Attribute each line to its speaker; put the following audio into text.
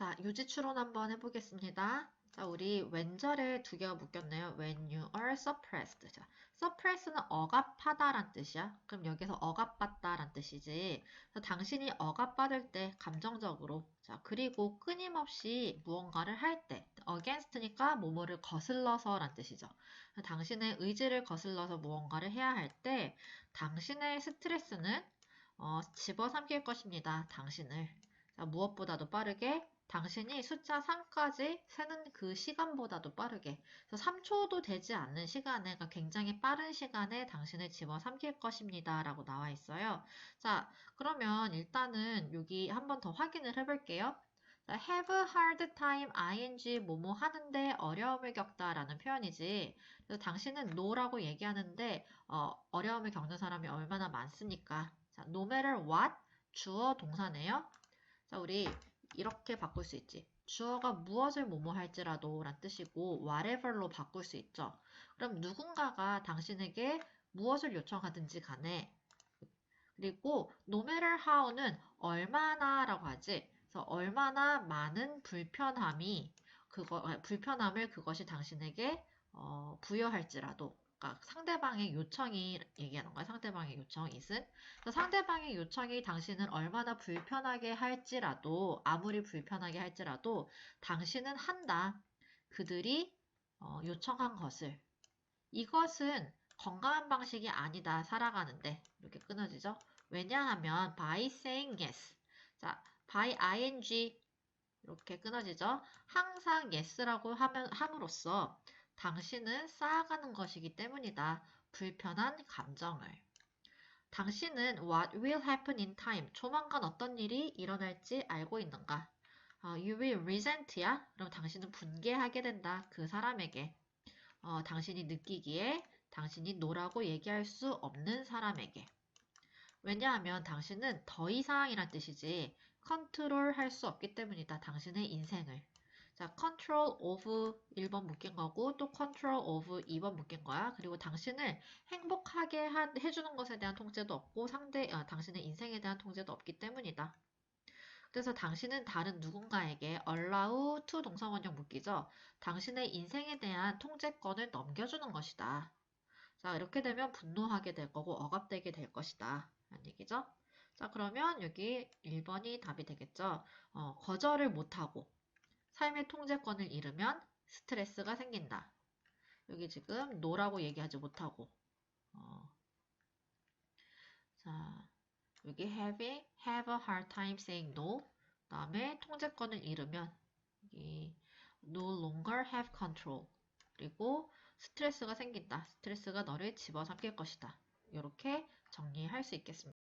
Speaker 1: 자, 유지 추론 한번 해보겠습니다. 자, 우리 왼절에 두 개가 묶였네요. When you are suppressed. 자, suppress는 억압하다란 뜻이야. 그럼 여기서 억압받다란 뜻이지. 그래서 당신이 억압받을 때 감정적으로 자, 그리고 끊임없이 무언가를 할 때 against니까 뭐뭐를 거슬러서란 뜻이죠. 그래서 당신의 의지를 거슬러서 무언가를 해야 할 때 당신의 스트레스는 어, 집어삼킬 것입니다. 당신을. 자, 무엇보다도 빠르게 당신이 숫자 3까지 세는 그 시간보다도 빠르게. 그래서 3초도 되지 않는 시간에 그러니까 굉장히 빠른 시간에 당신을 집어삼킬 것입니다. 라고 나와 있어요. 자 그러면 일단은 여기 한번 더 확인을 해볼게요. 자, have hard time ing 뭐뭐 하는데 어려움을 겪다 라는 표현이지. 그래서 당신은 no라고 얘기하는데 어, 어려움을 겪는 사람이 얼마나 많습니까? 자, no matter what 주어 동사네요. 자 우리 이렇게 바꿀 수 있지. 주어가 무엇을 뭐뭐 할지라도 란 뜻이고 whatever로 바꿀 수 있죠. 그럼 누군가가 당신에게 무엇을 요청하든지 간에 그리고 no matter how는 얼마나 라고 하지. 그래서 얼마나 많은 불편함이 그거 불편함을 그것이 당신에게 어, 부여할지라도 그러니까 상대방의 요청이 얘기하는 거야. 상대방의 요청, 이은. 상대방의 요청이 당신을 얼마나 불편하게 할지라도, 아무리 불편하게 할지라도, 당신은 한다. 그들이 어, 요청한 것을. 이것은 건강한 방식이 아니다. 살아가는데. 이렇게 끊어지죠? 왜냐하면 by saying yes. 자, by ing 이렇게 끊어지죠? 항상 yes라고 하면 함으로써 당신은 쌓아가는 것이기 때문이다. 불편한 감정을. 당신은 what will happen in time. 조만간 어떤 일이 일어날지 알고 있는가? 어, you will resent야? 그럼 당신은 분개하게 된다. 그 사람에게. 어, 당신이 느끼기에 당신이 노라고 얘기할 수 없는 사람에게. 왜냐하면 당신은 더 이상이란 뜻이지 컨트롤 할 수 없기 때문이다. 당신의 인생을. 자, control of 1번 묶인 거고 또 control of 2번 묶인 거야. 그리고 당신을 행복하게 하, 해주는 것에 대한 통제도 없고 상대 어, 당신의 인생에 대한 통제도 없기 때문이다. 그래서 당신은 다른 누군가에게 allow to 동사원형 묶이죠. 당신의 인생에 대한 통제권을 넘겨주는 것이다. 자, 이렇게 되면 분노하게 될 거고 억압되게 될 것이다. 라는 얘기죠. 자, 그러면 여기 1번이 답이 되겠죠. 어, 거절을 못하고 삶의 통제권을 잃으면 스트레스가 생긴다. 여기 지금 노라고 얘기하지 못하고 어. 자 여기 having have a hard time saying no 다음에 통제권을 잃으면 여기 no longer have control 그리고 스트레스가 생긴다. 스트레스가 너를 집어삼킬 것이다. 이렇게 정리할 수 있겠습니다.